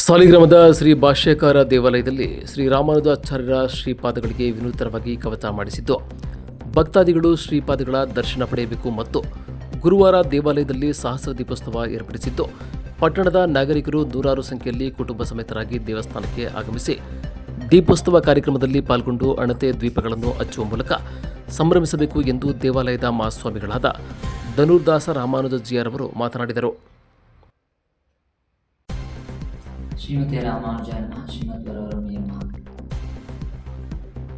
ಸಾಲಿಗ್ರಾಮದ ಶ್ರೀ ಭಾಷ್ಯಕಾರ ದೇವಾಲಯದಲ್ಲಿ ಶ್ರೀ ರಾಮಾನುಜಾಚಾರ್ಯರ ಶ್ರೀಪಾದಗಳಿಗೆ ವಿನೂತನವಾಗಿ ಕವಚ ಮಾಡಿಸಿದ್ದು, ಭಕ್ತಾದಿಗಳು ಶ್ರೀಪಾದಗಳ ದರ್ಶನ ಪಡೆಯಬೇಕು ಮತ್ತು ಗುರುವಾರ ದೇವಾಲಯದಲ್ಲಿ ಸಹಸ್ರ ದೀಪೋತ್ಸವ ಏರ್ಪಡಿಸಿದ್ದು, ಪಟ್ಟಣದ ನಾಗರಿಕರು ನೂರಾರು ಸಂಖ್ಯೆಯಲ್ಲಿ ಕುಟುಂಬ ಸಮೇತರಾಗಿ ದೇವಸ್ಥಾನಕ್ಕೆ ಆಗಮಿಸಿ ದೀಪೋತ್ಸವ ಕಾರ್ಯಕ್ರಮದಲ್ಲಿ ಪಾಲ್ಗೊಂಡು ಅಣತೆ ದ್ವೀಪಗಳನ್ನು ಹಚ್ಚುವ ಮೂಲಕ ಸಂಭ್ರಮಿಸಬೇಕು ಎಂದು ದೇವಾಲಯದ ಮಹಾಸ್ವಾಮಿಗಳಾದ ಧನುರ್ದಾಸ ರಾಮಾನುಜಜಿಯರವರು ಮಾತನಾಡಿದರು. ಶ್ರೀಮತಿ ರಾಮಾನುಜನ ಬರವರ ನಿಯಮ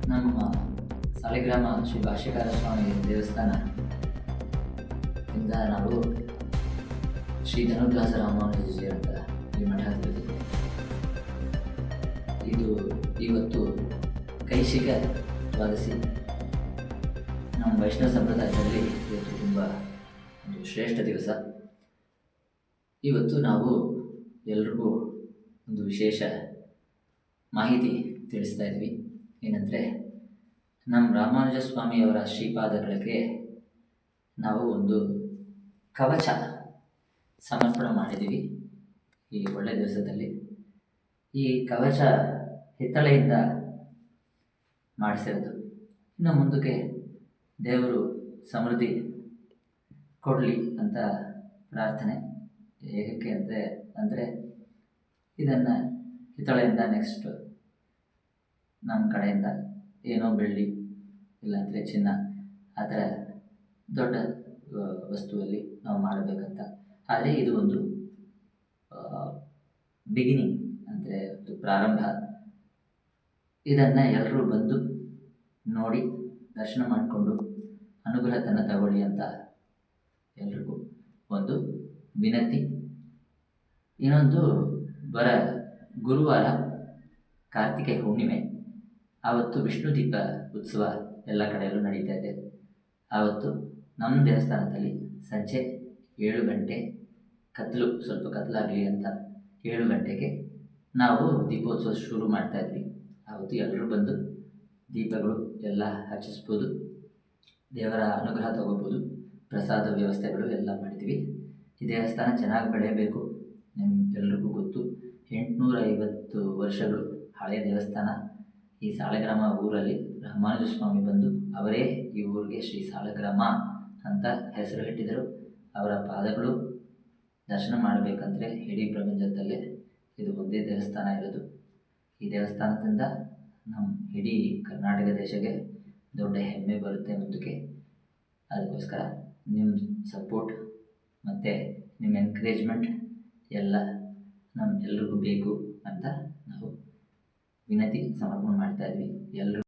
ನಮ್ಮ ಸಾಲಿಗ್ರಾಮ ಶ್ರೀ ಭಾಷ್ಯಕಾರ ಸ್ವಾಮಿ ದೇವಸ್ಥಾನ ಇಂದ ನಾವು ಶ್ರೀ ಧನುರ್ದಾಸ ರಾಮಾನುಜಿ ಅಂತ ಈ ಮಠಾಧಿಪತಿ ಇದು ಇವತ್ತು ಕೈಶಿಕ ದ್ವಾದಶಿ ನಮ್ಮ ವೈಷ್ಣವ ಸಂಪ್ರದಾಯದಲ್ಲಿ ಇವತ್ತು ತುಂಬ ಒಂದು ಶ್ರೇಷ್ಠ ದಿವಸ. ಇವತ್ತು ನಾವು ಎಲ್ರಿಗೂ ಒಂದು ವಿಶೇಷ ಮಾಹಿತಿ ತಿಳಿಸ್ತಾ ಇದ್ವಿ. ಏನಂದರೆ ನಮ್ಮ ರಾಮಾನುಜ ಸ್ವಾಮಿಯವರ ಶ್ರೀಪಾದಗಳಿಗೆ ನಾವು ಒಂದು ಕವಚ ಸಮರ್ಪಣೆ ಮಾಡಿದ್ದೀವಿ ಈ ಒಳ್ಳೆ ದಿವಸದಲ್ಲಿ. ಈ ಕವಚ ಹಿತ್ತಳೆಯಿಂದ ಮಾಡಿಸಿರೋದು. ಇನ್ನು ಮುಂದಕ್ಕೆ ದೇವರು ಸಮೃದ್ಧಿ ಕೊಡಲಿ ಅಂತ ಪ್ರಾರ್ಥನೆ ಏಕೆ ಅಂದರೆ ಅಂದರೆ ಇದನ್ನು ಹಿತ್ತಳೆಯಿಂದ ನೆಕ್ಸ್ಟ್ ನಮ್ಮ ಕಡೆಯಿಂದ ಏನೋ ಬೆಳ್ಳಿ ಇಲ್ಲಾಂದರೆ ಚಿನ್ನ ಆ ಥರ ದೊಡ್ಡ ವಸ್ತುವಲ್ಲಿ ನಾವು ಮಾಡಬೇಕಂತ. ಆದರೆ ಇದು ಒಂದು ಬಿಗಿನಿಂಗ್ ಅಂದರೆ ಒಂದು ಪ್ರಾರಂಭ. ಇದನ್ನು ಎಲ್ಲರೂ ಬಂದು ನೋಡಿ, ದರ್ಶನ ಮಾಡಿಕೊಂಡು ಅನುಗ್ರಹತನ ತಗೊಳ್ಳಿ ಅಂತ ಎಲ್ರಿಗೂ ಒಂದು ವಿನಂತಿ. ಇನ್ನೊಂದು ಬರ ಗುರುವಾರ ಕಾರ್ತಿಕ ಹುಣ್ಣಿಮೆ. ಆವತ್ತು ವಿಷ್ಣು ದೀಪ ಉತ್ಸವ ಎಲ್ಲ ಕಡೆಯಲ್ಲೂ ನಡೀತಾ ಇದೆ. ಆವತ್ತು ನಮ್ಮ ದೇವಸ್ಥಾನದಲ್ಲಿ ಸಂಜೆ ಏಳು ಗಂಟೆ ಕತ್ತಲು, ಸ್ವಲ್ಪ ಕತ್ತಲಾಗಲಿ ಅಂತ ಏಳು ಗಂಟೆಗೆ ನಾವು ದೀಪೋತ್ಸವ ಶುರು ಮಾಡ್ತಾ ಇದ್ವಿ. ಆವತ್ತು ಎಲ್ಲರೂ ಬಂದು ದೀಪಗಳು ಎಲ್ಲ ಹಚ್ಚಿಸ್ಬೋದು, ದೇವರ ಅನುಗ್ರಹ ತಗೋಬೋದು, ಪ್ರಸಾದ ವ್ಯವಸ್ಥೆಗಳು ಎಲ್ಲ ಮಾಡಿದ್ವಿ ಈ ದೇವಸ್ಥಾನ ಚೆನ್ನಾಗಿ ಬೆಳೆಯಬೇಕು ನಿಮ್ಗೆ ಎಲ್ರಿಗೂ ಗೊತ್ತು. ಎಂಟುನೂರ ಐವತ್ತು ವರ್ಷಗಳು ಹಳೆಯ ದೇವಸ್ಥಾನ. ಈ ಸಾಳಗ್ರಾಮ ಊರಲ್ಲಿ ರಾಮಾನುಜ ಸ್ವಾಮಿ ಬಂದು ಅವರೇ ಈ ಊರಿಗೆ ಶ್ರೀ ಸಾಳಗ್ರಾಮ ಅಂತ ಹೆಸರು ಇಟ್ಟಿದ್ದರು. ಅವರ ಪಾದಗಳು ದರ್ಶನ ಮಾಡಬೇಕಂದ್ರೆ ಇಡೀ ಪ್ರಪಂಚದಲ್ಲೇ ಇದು ಒಂದೇ ದೇವಸ್ಥಾನ ಇರೋದು. ಈ ದೇವಸ್ಥಾನದಿಂದ ನಮ್ಮ ಇಡೀ ಕರ್ನಾಟಕ ದೇಶಕ್ಕೆ ದೊಡ್ಡ ಹೆಮ್ಮೆ ಬರುತ್ತೆ ಮುಂದಕ್ಕೆ ಅದಕ್ಕೋಸ್ಕರ ನಿಮ್ಮ ಸಪೋರ್ಟ್ ಮತ್ತು ನಿಮ್ಮ ಎನ್ಕರೇಜ್ಮೆಂಟ್ ಎಲ್ಲ ನಮ್ಮೆಲ್ರಿಗೂ ಬೇಕು ಅಂತ ನಾವು ವಿನತಿ ಸಮರ್ಪಣೆ ಮಾಡ್ತಾ ಇದ್ವಿ. ಎಲ್ಲರೂ